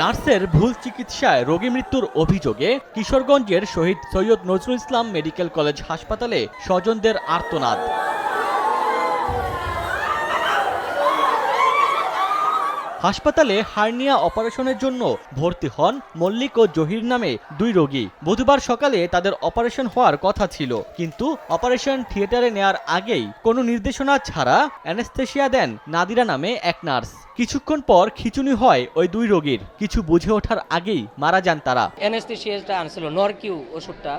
নার্সের ভুল চিকিৎসায় রোগী মৃত্যুর অভিযোগে কিশোরগঞ্জের শহীদ সৈয়দ নজরুল ইসলাম মেডিকেল কলেজ হাসপাতালে স্বজনদের আর্তনাদ। হাসপাতালে হার্নিয়া অপারেশনের জন্য ভর্তি হন মল্লিক ও জহির নামে দুই রোগী। বুধবার সকালে তাদের অপারেশন হওয়ার কথা ছিল, কিন্তু অপারেশন থিয়েটারে নেয়ার আগেই কোনো নির্দেশনা ছাড়া অ্যানেস্থেশিয়া দেন নাদিরা নামে এক নার্স। কিছুক্ষণ পর খিচুনি হয় ওই দুই রোগীর। কিছু বুঝে ওঠার আগেই মারা যান তারা। অ্যানেস্থেশিয়াটা আনছিল নরকিউ ওষুধটা।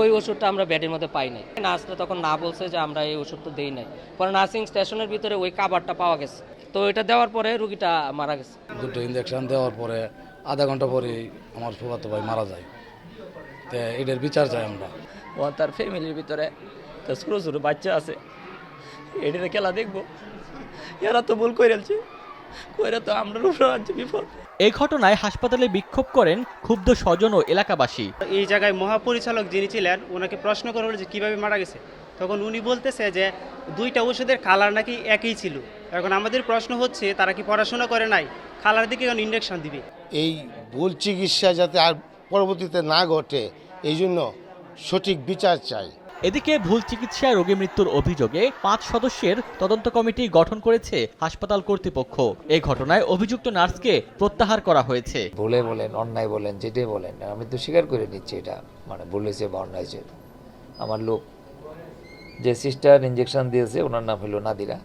ওই ওষুধটা আমরা বেডের মধ্যে পাই নাই। নার্সরা তখন না বলছে যে আমরা এই ওষুধটা দেই নাই। পরে নার্সিং স্টেশনের ভিতরে ওই কাবারটা পাওয়া গেছে। তো এটা দেওয়ার পরে রুগীটা মারা গেছে। দুটো ইঞ্জেকশন দেওয়ার পরে আধা ঘণ্টা পরে আমার ফুফাতো ভাই মারা যায়। তো এটার বিচার চাই আমরা। ও তার ফ্যামিলির ভিতরে তো ছোটো ছোটো বাচ্চা আছে। এটাতে খেলা দেখব। এরা তো ভুল করে ফেলছে কইরা তো আমরা উপরে বিপদ। এই ঘটনায় হাসপাতালে বিক্ষোভ করেন ক্ষুব্ধ স্বজন ও এলাকাবাসী। এই জায়গায় মহাপরিচালক যিনি ছিলেন ওনাকে প্রশ্ন করা হলো যে কীভাবে মারা গেছে। তখন উনি বলতেছে যে দুইটা ওষুধের কালার নাকি একই ছিল। এখন আমাদের প্রশ্ন হচ্ছে তারা কি পড়াশোনা করে নাই? কালার দিকে এখন ইন্ডেকশন দিবে? এই ভুল চিকিৎসা যাতে আর পরবর্তীতে না ঘটে এই জন্য সঠিক বিচার চাই। এদিকে ভুল চিকিৎসায় রোগী মৃত্যুর অভিযোগে পাঁচ সদস্যের তদন্ত কমিটি গঠন করেছে হাসপাতাল কর্তৃপক্ষ। এই ঘটনায় অভিযুক্ত নার্সকে প্রত্যাহার করা হয়েছে। ভুলে বলেন, অন্যায় বলেন, যেটাই বলেন, আমি তো স্বীকার করে নিচ্ছি এটা মানে হয়েছে বা অন্যায় হয়েছে। আমার লোক যে সিস্টার ইঞ্জেকশন দিয়েছে, ওনার নাম হলো নাদিরা।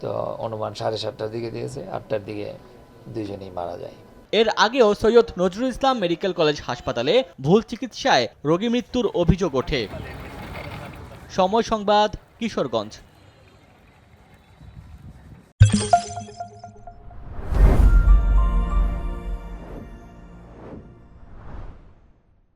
তো অনুমান সাড়ে সাতটার দিকে দিয়েছে, আটটার দিকে দুইজনেই মারা যায়। এর আগেও সৈয়দ নজরুল ইসলাম মেডিকেল কলেজ হাসপাতালে ভুল চিকিৎসায় রোগী মৃত্যুর অভিযোগ ওঠে। সময় সংবাদ, কিশোরগঞ্জ।